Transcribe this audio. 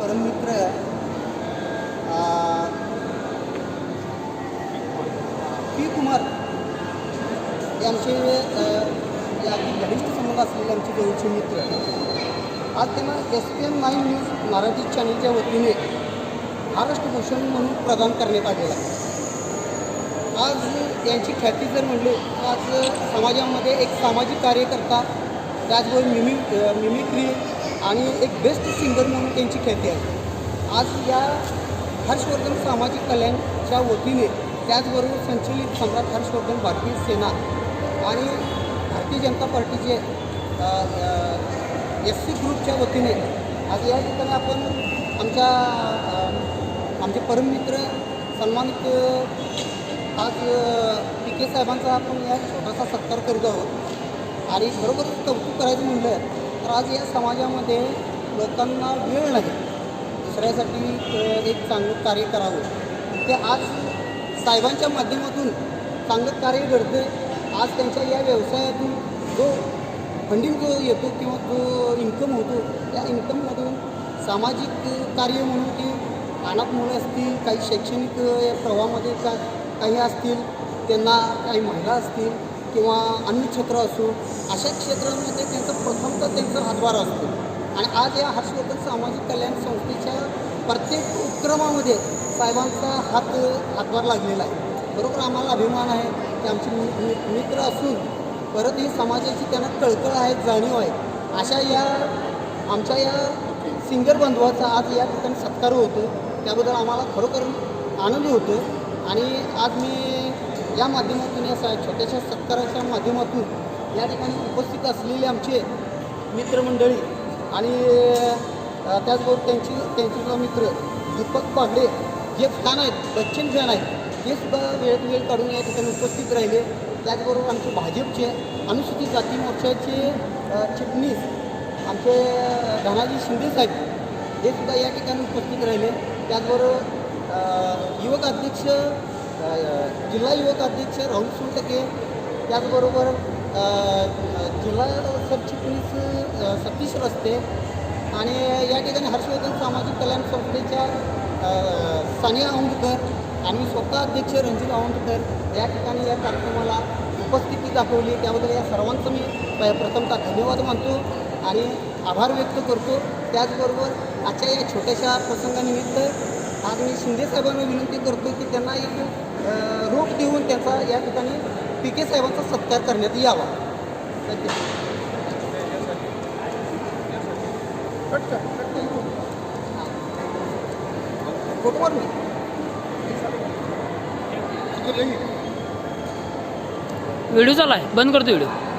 परममित्र अ, P Kumar. हे आमचे या घनिष्ठ संबंध असलेले आमचे जवळचे मित्र आज त्यांना S P M nine news Marathi चॅनलच्या वतीने महाराष्ट्र भूषण म्हणून प्रदान करण्यात आलेला आज यांची ख्याती जर म्हणले तर आज समाजामध्ये एक सामाजिक कार्यकर्ता त्याचबरोबर मिमी मिमिक्री आणि एक बेस्ट सिंगर म्हणून त्यांची ख्याती आहे. आज या हर्षवर्धन सामाजिक कल्याणच्या वतीने त्याचबरोबर संचलित सम्राट हर्षवर्धन भारतीय सेना आणि भारतीय जनता पार्टीचे एस सी ग्रुपच्या वतीने आज या ठिकाणी आपण आमच्या आमचे परममित्र सन्मानित आज पी के साहेबांचा आपण या छोटासा सत्कार करीत आहोत. आणि बरोबर कौतुक करायचं म्हणलं आज या समाजामध्ये लोकांना वेळ नाही. दुसऱ्यासाठी एक चांगलं कार्य करावं. ते आज साहेबांच्या माध्यमातून चांगलं कार्य घडतं आज त्यांच्या या व्यवसायातून जो फंडिंग जो येतो किंवा जो इन्कम होतो त्या इन्कममधून सामाजिक कार्य म्हणून की अनाथ मुलं असतील काही शैक्षणिक प्रवाहामध्ये का काही असतील त्यांना काही महिला असतील किंवा अन्नक्षेत्र असो अशा क्षेत्रांमध्ये त्यांचं प्रथमतः त्यांचा हातभार असतो. आणि आज या हर्षवर्धन सामाजिक कल्याण संस्थेच्या प्रत्येक उपक्रमामध्ये साहेबांचा हात हातभार लागलेला आहे. बरोबर आम्हाला अभिमान आहे की आमचे मि- मि- मित्र असून परत ही समाजाची त्यांना कळकळ आहे जाणीव आहे. अशा या आमच्या या सिंगर बंधुवाचा आज या ठिकाणी सत्कार होतो. त्याबद्दल आम्हाला खरोखर आनंद होतो आणि आज मी या माध्यमातून या सा- छोट्याशा सत्काराच्या माध्यमातून या ठिकाणी उपस्थित असलेले आमचे मित्रमंडळी आणि त्याचबरोबर त्यांची त्यांचेसुद्धा मित्र दीपक पांडे जे फॅन आहेत बच्चन फॅन आहेत ते सुद्धा वेळेत वेळ काढून या ठिकाणी उपस्थित राहिले. त्याचबरोबर आमचे भाजपचे अनुसूचित जाती मोर्चाचे चिटणीस आमचे धनाजी शिंदे साहेब हे सुद्धा या ठिकाणी उपस्थित राहिले. त्याचबरोबर युवक अध्यक्ष जिल्हा युवक अध्यक्ष राहुल सोनटके त्याचबरोबर जिल्हा सरचिटणीस सतीश रस्ते आणि या ठिकाणी हर्षवर्धन सामाजिक कल्याण संस्थेच्या सानिया औंडकर आणि स्वतः अध्यक्ष रणजित औंडकर या ठिकाणी या कार्यक्रमाला उपस्थिती दाखवली. त्याबद्दल या सर्वांचं मी प- प्रथमतः धन्यवाद मानतो आणि आभार व्यक्त करतो. त्याचबरोबर आजच्या या छोट्याशा प्रसंगानिमित्त आज मी शिंदे साहेबांना विनंती करतो की त्यांना एक रूप देऊन त्यांचा या ठिकाणी पी के साहेबांचा सत्कार करण्यात यावा. फोटोवर व्हिडिओ चालू आहे. बंद करतो व्हिडिओ